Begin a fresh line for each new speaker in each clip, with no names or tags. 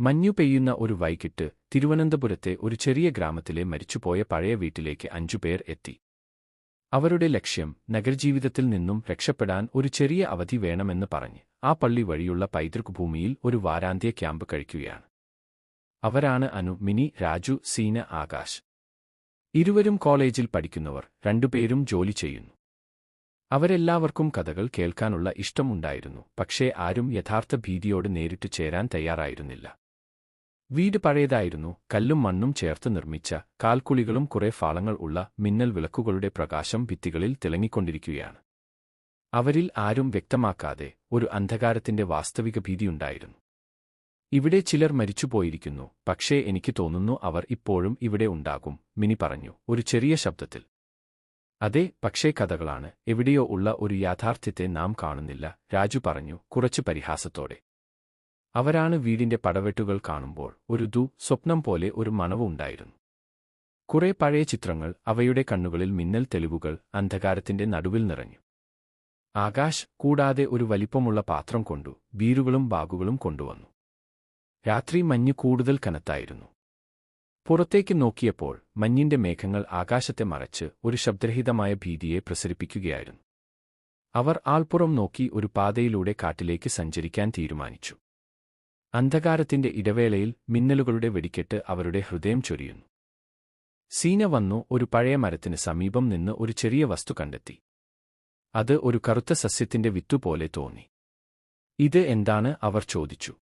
മഞ്ഞു പെയ്യുന്ന ഒരു വൈകിട്ട് തിരുവനന്തപുരത്തെ ഒരു ചെറിയ ഗ്രാമത്തിലെ മരിച്ചുപോയ പഴയ വീട്ടിലേക്ക് അഞ്ചുപേർ എത്തി. അവരുടെ ലക്ഷ്യം നഗരജീവിതത്തിൽ നിന്നും രക്ഷപ്പെടാൻ ഒരു ചെറിയ അവധി വേണമെന്ന് പറഞ്ഞ് ആ പള്ളി വഴിയുള്ള പൈതൃക് ഭൂമിയിൽ ഒരു വാരാന്ത്യ ക്യാമ്പ് കഴിക്കുകയാണ്. അവരാണ് അനു മിനി രാജു സീന ആകാശ്. ഇരുവരും കോളേജിൽ പഠിക്കുന്നവർ രണ്ടുപേരും ജോലി ചെയ്യുന്നു. അവരെല്ലാവർക്കും കഥകൾ കേൾക്കാനുള്ള ഇഷ്ടമുണ്ടായിരുന്നു പക്ഷേ ആരും യഥാർത്ഥ ഭീതിയോട് നേരിട്ട് ചേരാൻ തയ്യാറായിരുന്നില്ല. വീട് പഴയതായിരുന്നു. കല്ലും മണ്ണും ചേർത്ത് നിർമ്മിച്ച കാൽക്കുളികളും കുറെ ഫാളങ്ങൾ ഉള്ള മിന്നൽ വിളക്കുകളുടെ പ്രകാശം ഭിത്തികളിൽ തിളങ്ങിക്കൊണ്ടിരിക്കുകയാണ്. അവരിൽ ആരും വ്യക്തമാക്കാതെ ഒരു അന്ധകാരത്തിന്റെ വാസ്തവിക ഭീതിയുണ്ടായിരുന്നു ഇവിടെ ചിലർ മരിച്ചുപോയിരിക്കുന്നു. പക്ഷേ എനിക്ക് തോന്നുന്നു അവർ ഇപ്പോഴും ഇവിടെ ഉണ്ടാകും മിനി പറഞ്ഞു ഒരു ചെറിയ ശബ്ദത്തിൽ. അതെ പക്ഷേ കഥകളാണ്. എവിടെയോ ഉള്ള ഒരു യാഥാർത്ഥ്യത്തെ നാം കാണുന്നില്ല. രാജു പറഞ്ഞു കുറച്ച് പരിഹാസത്തോടെ. അവരാണ് വീടിന്റെ പടവെട്ടുകൾ കാണുമ്പോൾ ഒരു ദു സ്വപ്നം പോലെ ഒരു മണവുണ്ടായിരുന്നു കുറെ പഴയ ചിത്രങ്ങൾ അവയുടെ കണ്ണുകളിൽ മിന്നൽ തെളിവുകൾ അന്ധകാരത്തിന്റെ നടുവിൽ നിറഞ്ഞു. ആകാശ് കൂടാതെ ഒരു വലിപ്പമുള്ള പാത്രം കൊണ്ടു ബീരുകളും ബാഗുകളും കൊണ്ടുവന്നു. രാത്രി മഞ്ഞ് കൂടുതൽ കനത്തായിരുന്നു. പുറത്തേക്ക് നോക്കിയപ്പോൾ മഞ്ഞിന്റെ മേഘങ്ങൾ ആകാശത്തെ മറച്ച് ഒരു ശബ്ദരഹിതമായ ഭീതിയെ പ്രസരിപ്പിക്കുകയായിരുന്നു. അവർ ആൾപ്പുറം നോക്കി ഒരു പാതയിലൂടെ കാട്ടിലേക്ക് സഞ്ചരിക്കാൻ തീരുമാനിച്ചു. അന്ധകാരത്തിന്റെ ഇടവേളയിൽ മിന്നലുകളുടെ വെടിക്കെട്ട് അവരുടെ ഹൃദയം ചൊരിയുന്നു. സീന വന്നു ഒരു പഴയ മരത്തിന് സമീപം നിന്ന് ഒരു ചെറിയ വസ്തു കണ്ടെത്തി. അത് ഒരു കറുത്ത സസ്യത്തിന്റെ വിത്തുപോലെ തോന്നി. ഇത് എന്താണ്? അവർ ചോദിച്ചു.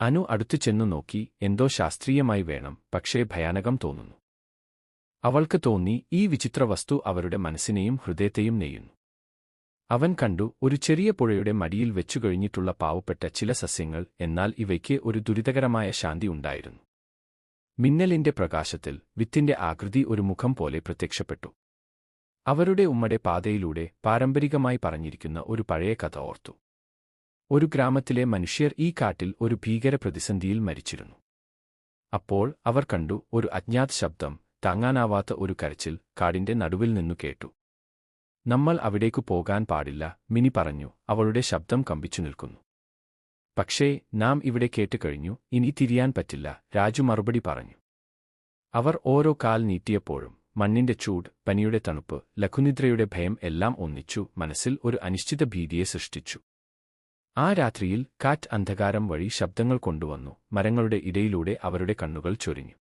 അനു അടുത്തു ചെന്നു നോക്കി എന്തോ ശാസ്ത്രീയമായി വേണം പക്ഷേ ഭയാനകം തോന്നുന്നു. അവൾക്ക് തോന്നി ഈ വിചിത്ര വസ്തു അവരുടെ മനസ്സിനെയും ഹൃദയത്തെയും നെയ്യുന്നു. അവൻ കണ്ടു ഒരു ചെറിയ പുഴയുടെ മടിയിൽ വെച്ചു കഴിഞ്ഞിട്ടുള്ള പാവപ്പെട്ട ചില സസ്യങ്ങൾ എന്നാൽ ഇവയ്ക്ക് ഒരു ദുരിതകരമായ ശാന്തി ഉണ്ടായിരുന്നു. മിന്നലിന്റെ പ്രകാശത്തിൽ വിത്തിന്റെ ആകൃതി ഒരു മുഖം പോലെ പ്രത്യക്ഷപ്പെട്ടു. അവരുടെ ഉമ്മടെ പാതയിലൂടെ പാരമ്പരികമായി പറഞ്ഞിരിക്കുന്ന ഒരു പഴയ കഥ ഓർത്തു. ഒരു ഗ്രാമത്തിലെ മനുഷ്യർ ഈ കാട്ടിൽ ഒരു ഭീകര പ്രതിസന്ധിയിൽ മരിച്ചിരുന്നു. അപ്പോൾ അവർ കണ്ടു ഒരു അജ്ഞാത ശബ്ദം താങ്ങാനാവാത്ത ഒരു കരച്ചിൽ കാടിന്റെ നടുവിൽ നിന്നു കേട്ടു. നമ്മൾ അവിടേക്കു പോകാൻ പാടില്ല മിനി പറഞ്ഞു. അവളുടെ ശബ്ദം കമ്പിച്ചു നിൽക്കുന്നു. പക്ഷേ നാം ഇവിടെ കേട്ടുകഴിഞ്ഞു ഇനി തിരിയാൻ പറ്റില്ല രാജു മറുപടി പറഞ്ഞു. അവർ ഓരോ കാൽ നീട്ടിയപ്പോഴും മണ്ണിന്റെ ചൂട് പനിയുടെ തണുപ്പ് ലഘുനിദ്രയുടെ ഭയം എല്ലാം ഒന്നിച്ചു മനസ്സിൽ ഒരു അനിശ്ചിത ഭീതിയെ സൃഷ്ടിച്ചു. ആ രാത്രിയിൽ കാറ്റ് അന്ധകാരം വഴി ശബ്ദങ്ങൾ കൊണ്ടുവന്നു മരങ്ങളുടെ ഇടയിലൂടെ അവരുടെ കണ്ണുകൾ ചൊരിഞ്ഞു.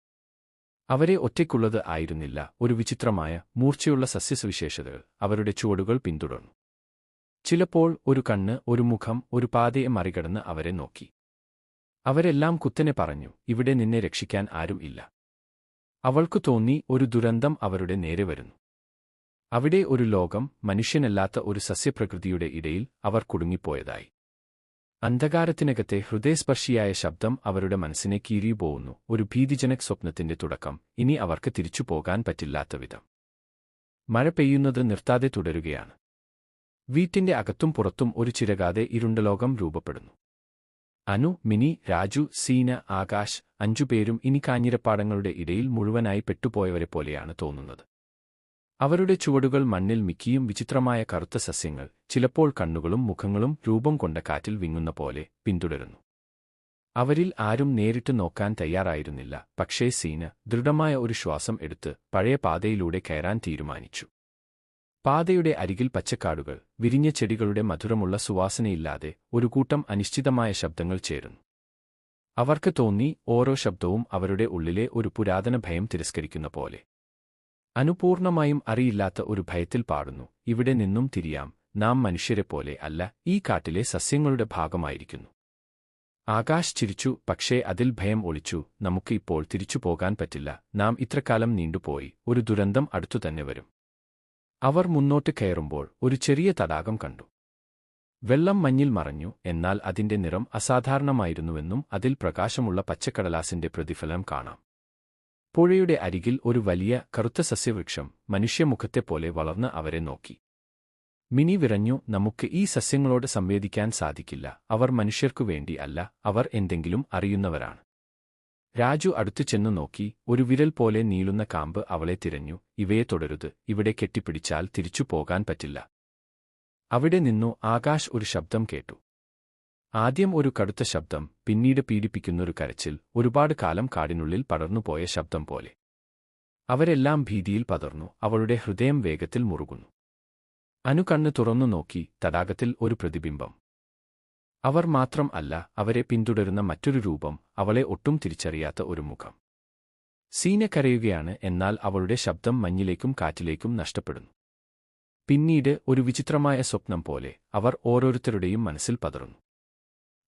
അവരെ ഒറ്റയ്ക്കുള്ളത് ആയിരുന്നില്ല. ഒരു വിചിത്രമായ മൂർച്ചയുള്ള സസ്യസവിശേഷതകൾ അവരുടെ ചുവടുകൾ പിന്തുടർന്നു. ചിലപ്പോൾ ഒരു കണ്ണ് ഒരു മുഖം ഒരു പാതയെ മറികടന്ന് അവരെ നോക്കി. അവരെല്ലാം കുത്തനെ പറഞ്ഞു ഇവിടെ നിന്നെ രക്ഷിക്കാൻ ആരും ഇല്ല. അവൾക്കു തോന്നി ഒരു ദുരന്തം അവരുടെ നേരെ വരുന്നു. അവിടെ ഒരു ലോകം മനുഷ്യനല്ലാത്ത ഒരു സസ്യപ്രകൃതിയുടെ ഇടയിൽ അവർ കുടുങ്ങിപ്പോയതായി. അന്ധകാരത്തിനകത്തെ ഹൃദയസ്പർശിയായ ശബ്ദം അവരുടെ മനസ്സിനെ കീറിയുപോകുന്നു ഒരു ഭീതിജനക് സ്വപ്നത്തിന്റെ തുടക്കം. ഇനി അവർക്ക് തിരിച്ചു പോകാൻ പറ്റില്ലാത്ത വിധം. മഴ പെയ്യുന്നത് നിർത്താതെ തുടരുകയാണ്. വീട്ടിന്റെ അകത്തും പുറത്തും ഒരു ചിരകാതെ ഇരുണ്ട ലോകം രൂപപ്പെടുന്നു. അനു മിനി രാജു സീന ആകാശ് അഞ്ചുപേരും ഇനി കാഞ്ഞിരപ്പാടങ്ങളുടെ ഇടയിൽ മുഴുവനായി പെട്ടുപോയവരെ പോലെയാണ് തോന്നുന്നത്. അവരുടെ ചുവടുകൾ മണ്ണിൽ മിക്കിയും വിചിത്രമായ കറുത്ത സസ്യങ്ങൾ ചിലപ്പോൾ കണ്ണുകളും മുഖങ്ങളും രൂപം കൊണ്ട കാറ്റിൽ വിങ്ങുന്ന പോലെ പിന്തുടരുന്നു. അവരിൽ ആരും നേരിട്ട് നോക്കാൻ തയ്യാറായിരുന്നില്ല പക്ഷേ സീന് ദൃഢമായ ഒരു ശ്വാസം എടുത്ത് പഴയ പാതയിലൂടെ കയറാൻ തീരുമാനിച്ചു. പാതയുടെ അരികിൽ പച്ചക്കാടുകൾ വിരിഞ്ഞ ചെടികളുടെ മധുരമുള്ള സുവാസനയില്ലാതെ ഒരു കൂട്ടം അനിശ്ചിതമായ ശബ്ദങ്ങൾ ചേരുന്നു. അവർക്ക് തോന്നി ഓരോ ശബ്ദവും അവരുടെ ഉള്ളിലെ ഒരു പുരാതന ഭയം തിരസ്കരിക്കുന്ന പോലെ. അനുപൂർണമായും അറിയില്ലാത്ത ഒരു ഭയത്തിൽ പാടുന്നു. ഇവിടെ നിന്നും തിരിയാം. നാം മനുഷ്യരെപ്പോലെ അല്ല ഈ കാട്ടിലെ സസ്യങ്ങളുടെ ഭാഗമായിരിക്കുന്നു. ആകാശ് ചിരിച്ചു പക്ഷേ അതിൽ ഭയം ഒളിച്ചു. നമുക്ക് ഇപ്പോൾ തിരിച്ചു പോകാൻ പറ്റില്ല. നാം ഇത്രക്കാലം നീണ്ടുപോയി. ഒരു ദുരന്തം അടുത്തുതന്നെ വരും. അവർ മുന്നോട്ട് കയറുമ്പോൾ ഒരു ചെറിയ തടാകം കണ്ടു. വെള്ളം മഞ്ഞിൽ മറഞ്ഞു. എന്നാൽ അതിന്റെ നിറം അസാധാരണമായിരുന്നുവെന്നും അതിൽ പ്രകാശമുള്ള പച്ചക്കടലാസിന്റെ പ്രതിഫലം കാണാം. പുഴയുടെ അരികിൽ ഒരു വലിയ കറുത്ത സസ്യവൃക്ഷം മനുഷ്യമുഖത്തെപ്പോലെ വളർന്ന് അവരെ നോക്കി. മിനി വിറഞ്ഞു നമുക്ക് ഈ സസ്യങ്ങളോട് സംവേദിക്കാൻ സാധിക്കില്ല. അവർ മനുഷ്യർക്കു വേണ്ടി അല്ല അവർ എന്തെങ്കിലും അറിയുന്നവരാണ്. രാജു അടുത്തു ചെന്നു നോക്കി ഒരു വിരൽ പോലെ നീളുന്ന കാമ്പ് അവളെ തിരഞ്ഞു. ഇവയെ തുടരുത് ഇവിടെ കെട്ടിപ്പിടിച്ചാൽ തിരിച്ചു പോകാൻ പറ്റില്ല. അവിടെ നിന്നു ആകാശ് ഒരു ശബ്ദം കേട്ടു. ആദ്യം ഒരു കടുത്ത ശബ്ദം പിന്നീട് പീഡിപ്പിക്കുന്നൊരു കരച്ചിൽ ഒരുപാട് കാലം കാടിനുള്ളിൽ പടർന്നുപോയ ശബ്ദം പോലെ. അവരെല്ലാം ഭീതിയിൽ പതർന്നു അവളുടെ ഹൃദയം വേഗത്തിൽ മുറുകുന്നു. അനു കണ്ണ് തുറന്നു നോക്കി തടാകത്തിൽ ഒരു പ്രതിബിംബം. അവർ മാത്രം അല്ല അവരെ പിന്തുടരുന്ന മറ്റൊരു രൂപം അവളെ ഒട്ടും തിരിച്ചറിയാത്ത ഒരു മുഖം. സീന കരയുകയാണ് എന്നാൽ അവളുടെ ശബ്ദം മഞ്ഞിലേക്കും കാറ്റിലേക്കും നഷ്ടപ്പെടുന്നു. പിന്നീട് ഒരു വിചിത്രമായ സ്വപ്നം പോലെ അവർ ഓരോരുത്തരുടെയും മനസ്സിൽ പതറുന്നു.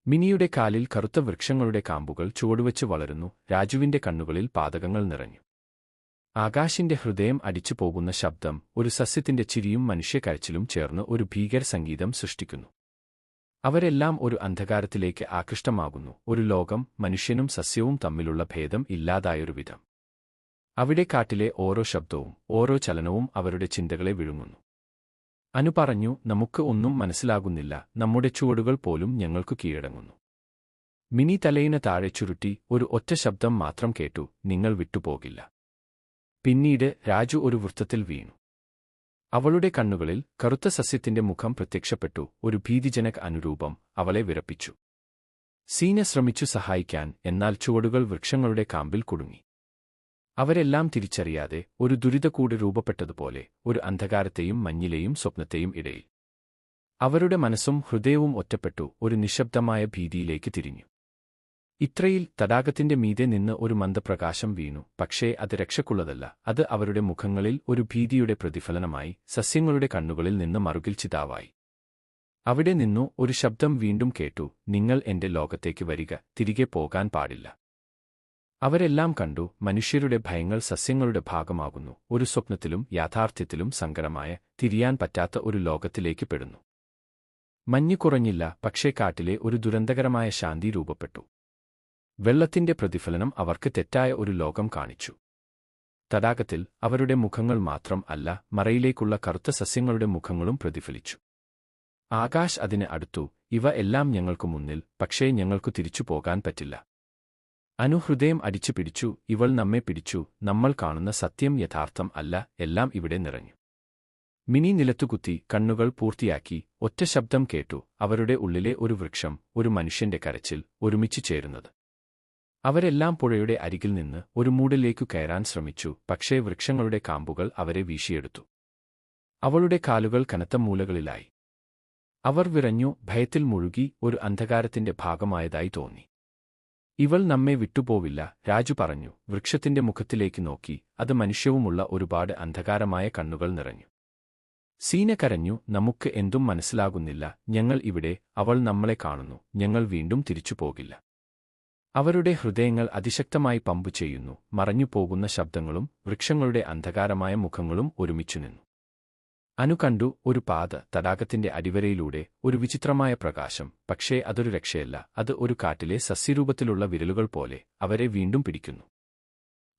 മിനിയുടെ കാലിൽ കറുത്ത വൃക്ഷങ്ങളുടെ കാമ്പുകൾ ചുവടുവെച്ച് വളരുന്നു രാജുവിന്റെ കണ്ണുകളിൽ പാതകങ്ങൾ നിറഞ്ഞു. ആകാശിന്റെ ഹൃദയം അടിച്ചു പോകുന്ന ശബ്ദം ഒരു സസ്യത്തിന്റെ ചിരിയും മനുഷ്യക്കരച്ചിലും ചേർന്ന് ഒരു ഭീകര സംഗീതം സൃഷ്ടിക്കുന്നു. അവരെല്ലാം ഒരു അന്ധകാരത്തിലേക്ക് ആകൃഷ്ടമാകുന്നു ഒരു ലോകം മനുഷ്യനും സസ്യവും തമ്മിലുള്ള ഭേദം ഇല്ലാതായൊരു വിധം അവിടെ കാട്ടിലെ ഓരോ ശബ്ദവും ഓരോ ചലനവും അവരുടെ ചിന്തകളെ വിഴുങ്ങുന്നു. അനു പറഞ്ഞു നമുക്ക് ഒന്നും മനസ്സിലാകുന്നില്ല. നമ്മുടെ ചുവടുകൾ പോലും ഞങ്ങൾക്കു കീഴടങ്ങുന്നു. മിനി തലയിന് താഴെ ചുരുട്ടി ഒരു ഒറ്റ ശബ്ദം മാത്രം കേട്ടു നിങ്ങൾ വിട്ടുപോകില്ല. പിന്നീട് രാജു ഒരു വൃത്തത്തിൽ വീണു. അവളുടെ കണ്ണുകളിൽ കറുത്ത സസ്യത്തിന്റെ മുഖം പ്രത്യക്ഷപ്പെട്ടു ഒരു ഭീതിജനക അനുരൂപം അവളെ വിറപ്പിച്ചു. സീന ശ്രമിച്ചു സഹായിക്കാൻ എന്നാൽ ചുവടുകൾ വൃക്ഷങ്ങളുടെ കാമ്പിൽ കുടുങ്ങി. അവരെല്ലാം തിരിച്ചറിയാതെ ഒരു ദുരിതക്കൂട് രൂപപ്പെട്ടതുപോലെ ഒരു അന്ധകാരത്തെയും മഞ്ഞിലെയും സ്വപ്നത്തെയും ഇടയിൽ അവരുടെ മനസ്സും ഹൃദയവും ഒറ്റപ്പെട്ടു ഒരു നിശബ്ദമായ ഭീതിയിലേക്ക് തിരിഞ്ഞു. ഇത്രയിൽ തടാകത്തിന്റെ മീതെ നിന്ന് ഒരു മന്ദപ്രകാശം വീണു പക്ഷേ അത് രക്ഷക്കുള്ളതല്ല അത് അവരുടെ മുഖങ്ങളിൽ ഒരു ഭീതിയുടെ പ്രതിഫലനമായി സസ്യങ്ങളുടെ കണ്ണുകളിൽ നിന്ന് മറുകിൽ ചിതാവായി. അവിടെ നിന്നു ഒരു ശബ്ദം വീണ്ടും കേട്ടു നിങ്ങൾ എന്റെ ലോകത്തേക്ക് വരിക തിരികെ പോകാൻ പാടില്ല. അവരെല്ലാം കണ്ടു മനുഷ്യരുടെ ഭയങ്ങൾ സസ്യങ്ങളുടെ ഭാഗമാകുന്നു. ഒരു സ്വപ്നത്തിലും യാഥാർത്ഥ്യത്തിലും സങ്കരമായ തിരിയാൻ പറ്റാത്ത ഒരു ലോകത്തിലേക്ക് പെടുന്നു. മഞ്ഞു കുറഞ്ഞില്ല പക്ഷേ കാട്ടിലെ ഒരു ദുരന്തകരമായ ശാന്തി രൂപപ്പെട്ടു. വെള്ളത്തിന്റെ പ്രതിഫലനം അവർക്ക് തെറ്റായ ഒരു ലോകം കാണിച്ചു. തടാകത്തിൽ അവരുടെ മുഖങ്ങൾ മാത്രം അല്ല മറയിലേക്കുള്ള കറുത്ത സസ്യങ്ങളുടെ മുഖങ്ങളും പ്രതിഫലിച്ചു. ആകാശ് അതിന് അടുത്തു ഇവ എല്ലാം ഞങ്ങൾക്കു മുന്നിൽ പക്ഷേ ഞങ്ങൾക്കു തിരിച്ചു പോകാൻ പറ്റില്ല. അനുഹൃദയം അടിച്ചു പിടിച്ചു ഇവൾ നമ്മെ പിടിച്ചു. നമ്മൾ കാണുന്ന സത്യം യഥാർത്ഥം അല്ല എല്ലാം ഇവിടെ നിറഞ്ഞു. മിനി നിലത്തുകുത്തി കണ്ണുകൾ പൂർത്തിയാക്കി ഒറ്റ ശബ്ദം കേട്ടു അവരുടെ ഉള്ളിലെ ഒരു വൃക്ഷം ഒരു മനുഷ്യന്റെ കരച്ചിൽ ഒരുമിച്ചു ചേരുന്നത്. അവരെല്ലാം പുഴയുടെ അരികിൽ നിന്ന് ഒരു മൂടിലേക്കു കയറാൻ ശ്രമിച്ചു പക്ഷേ വൃക്ഷങ്ങളുടെ കാമ്പുകൾ അവരെ വീശിയെടുത്തു. അവളുടെ കാലുകൾ കനത്ത മൂലകളിലായി. അവർ വിറഞ്ഞു ഭയത്തിൽ മുഴുകി ഒരു അന്ധകാരത്തിന്റെ ഭാഗമായതായി തോന്നി. ഇവൾ നമ്മെ വിട്ടുപോവില്ല. രാജു പറഞ്ഞു. വൃക്ഷത്തിന്റെ മുഖത്തിലേക്ക് നോക്കി. അത് മനുഷ്യവുമുള്ള ഒരുപാട് അന്ധകാരമായ കണ്ണുകൾ നിറഞ്ഞു. സീന കരഞ്ഞു. നമുക്ക് എന്തും മനസ്സിലാകുന്നില്ല. ഞങ്ങൾ ഇവിടെ. അവൾ നമ്മളെ കാണുന്നു. ഞങ്ങൾ വീണ്ടും തിരിച്ചു പോകില്ല. അവരുടെ ഹൃദയങ്ങൾ അതിശക്തമായി പമ്പു ചെയ്യുന്നു. മറഞ്ഞുപോകുന്ന ശബ്ദങ്ങളും വൃക്ഷങ്ങളുടെ അന്ധകാരമായ മുഖങ്ങളും ഒരുമിച്ചു നിന്നു. അനു കണ്ടു ഒരു പാത തടാകത്തിന്റെ അടിവരയിലൂടെ ഒരു വിചിത്രമായ പ്രകാശം. പക്ഷേ അതൊരു രക്ഷയല്ല. അത് ഒരു കാട്ടിലെ സസ്യരൂപത്തിലുള്ള വിരലുകൾ പോലെ അവരെ വീണ്ടും പിടിക്കുന്നു.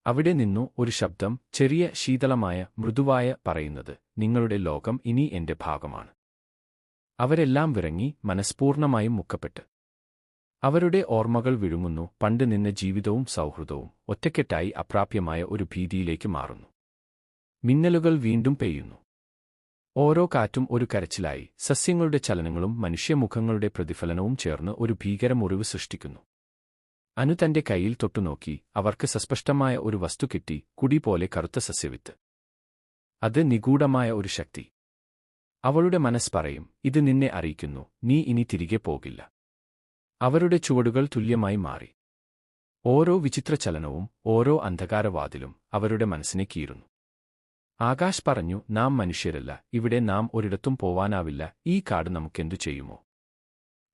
അവിടെ നിന്നു ഒരു ശബ്ദം ചെറിയ ശീതളമായ മൃദുവായ പറയുന്നത് നിങ്ങളുടെ ലോകം ഇനി എന്റെ ഭാഗമാണ്. അവരെല്ലാം വിറങ്ങി മനസ്പൂർണമായും മുക്കപ്പെട്ട്. അവരുടെ ഓർമ്മകൾ വിഴുങ്ങുന്നു. പണ്ട് നിന്ന ജീവിതവും സൗഹൃദവും ഒറ്റക്കെട്ടായി അപ്രാപ്യമായ ഒരു ഭീതിയിലേക്ക് മാറുന്നു. മിന്നലുകൾ വീണ്ടും പെയ്യുന്നു. ഓരോ കാറ്റും ഒരു കരച്ചിലായി. സസ്യങ്ങളുടെ ചലനങ്ങളും മനുഷ്യമുഖങ്ങളുടെ പ്രതിഫലനവും ചേർന്ന് ഒരു ഭീകര മുറിവ് സൃഷ്ടിക്കുന്നു. അനു തന്റെ കൈയിൽ തൊട്ടുനോക്കി അവർക്ക് സസ്പഷ്ടമായ ഒരു വസ്തു കിട്ടി കുടി പോലെ കറുത്ത സസ്യവിത്ത്. അത് നിഗൂഢമായ ഒരു ശക്തി. അവളുടെ മനസ്സ് പറയും ഇത് നിന്നെ അറിയിക്കുന്നു നീ ഇനി തിരികെ പോകില്ല. അവരുടെ ചുവടുകൾ തുല്യമായി മാറി. ഓരോ വിചിത്ര ചലനവും ഓരോ അന്ധകാരവാതിലും അവരുടെ മനസ്സിനെ കീറുന്നു. ആകാശ് പറഞ്ഞു നാം മനുഷ്യരല്ല. ഇവിടെ നാം ഒരിടത്തും പോവാനാവില്ല. ഈ കാട് നമുക്കെന്തു ചെയ്യുമോ?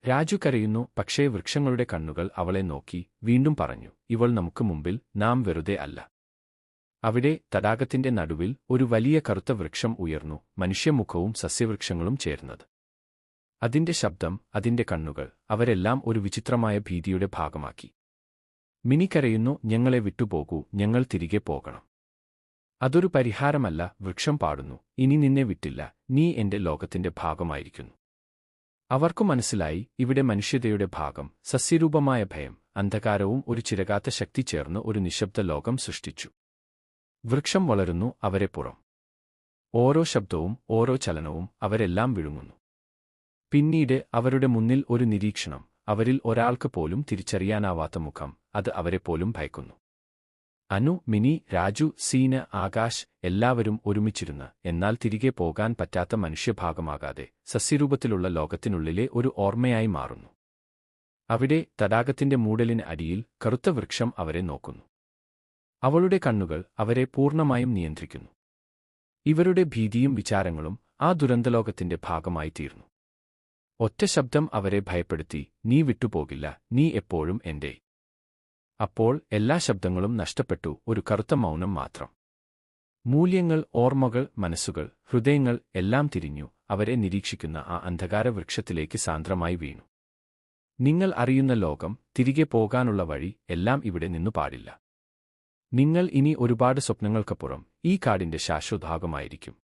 രാജു കരയുന്നു പക്ഷേ വൃക്ഷങ്ങളുടെ കണ്ണുകൾ അവളെ നോക്കി വീണ്ടും പറഞ്ഞു ഇവൾ നമുക്ക് മുമ്പിൽ നാം വെറുതെ അല്ല. അവിടെ തടാകത്തിന്റെ നടുവിൽ ഒരു വലിയ കറുത്ത വൃക്ഷം ഉയർന്നു മനുഷ്യമുഖവും സസ്യവൃക്ഷങ്ങളും ചേർന്നത്. അതിന്റെ ശബ്ദം അതിന്റെ കണ്ണുകൾ അവരെല്ലാം ഒരു വിചിത്രമായ ഭീതിയുടെ ഭാഗമാക്കി. മിനി കരയുന്നു ഞങ്ങളെ വിട്ടുപോകൂ ഞങ്ങൾ തിരികെ പോകണം. അതൊരു പരിഹാരമല്ല വൃക്ഷം പാടുന്നു. ഇനി നിന്നെ വിട്ടില്ല. നീ എന്റെ ലോകത്തിന്റെ ഭാഗമായിരിക്കുന്നു. അവർക്കു മനസ്സിലായി ഇവിടെ മനുഷ്യതയുടെ ഭാഗം സസ്യരൂപമായ ഭയം അന്ധകാരവും ഒരു ചിരകാത്ത ശക്തി ചേർന്ന് ഒരു നിശബ്ദ ലോകം സൃഷ്ടിച്ചു. വൃക്ഷം വളരുന്നു അവരെ പുറം. ഓരോ ശബ്ദവും ഓരോ ചലനവും അവരെല്ലാം വിഴുങ്ങുന്നു. പിന്നീട് അവരുടെ മുന്നിൽ ഒരു നിരീക്ഷണം അവരിൽ ഒരാൾക്ക് പോലും തിരിച്ചറിയാനാവാത്ത മുഖം അത് അവരെപ്പോലും ഭയക്കുന്നു. അനു മിനി രാജു സീന ആകാശ് എല്ലാവരും ഒരുമിച്ചിരുന്ന് എന്നാൽ തിരികെ പോകാൻ പറ്റാത്ത മനുഷ്യഭാഗമാകാതെ സസ്യരൂപത്തിലുള്ള ലോകത്തിനുള്ളിലെ ഒരു ഓർമ്മയായി മാറുന്നു. അവിടെ തടാകത്തിന്റെ മൂടലിന് അടിയിൽ കറുത്ത വൃക്ഷം അവരെ നോക്കുന്നു. അവളുടെ കണ്ണുകൾ അവരെ പൂർണമായും നിയന്ത്രിക്കുന്നു. ഇവരുടെ ഭീതിയും വിചാരങ്ങളും ആ ദുരന്തലോകത്തിന്റെ ഭാഗമായി തീർന്നു. ഒറ്റ ശബ്ദം അവരെ ഭയപ്പെടുത്തി നീ വിട്ടുപോകില്ല നീ എപ്പോഴും എന്റെ അപ്പോൾ എല്ലാ ശബ്ദങ്ങളും നഷ്ടപ്പെട്ടു. ഒരു കറുത്ത മൗനം മാത്രം. മൂല്യങ്ങൾ ഓർമ്മകൾ മനസ്സുകൾ ഹൃദയങ്ങൾ എല്ലാം തിരിഞ്ഞു. അവരെ നിരീക്ഷിക്കുന്ന ആ അന്ധകാര വൃക്ഷത്തിലേക്ക് സാന്ദ്രമായി വീണു. നിങ്ങൾ അറിയുന്ന ലോകം തിരികെ പോകാനുള്ള വഴി എല്ലാം ഇവിടെ നിന്നു പാടില്ല. നിങ്ങൾ ഇനി ഒരുപാട് സ്വപ്നങ്ങൾക്കപ്പുറം ഈ കാടിന്റെ ശാശ്വതഭാഗമായിരിക്കും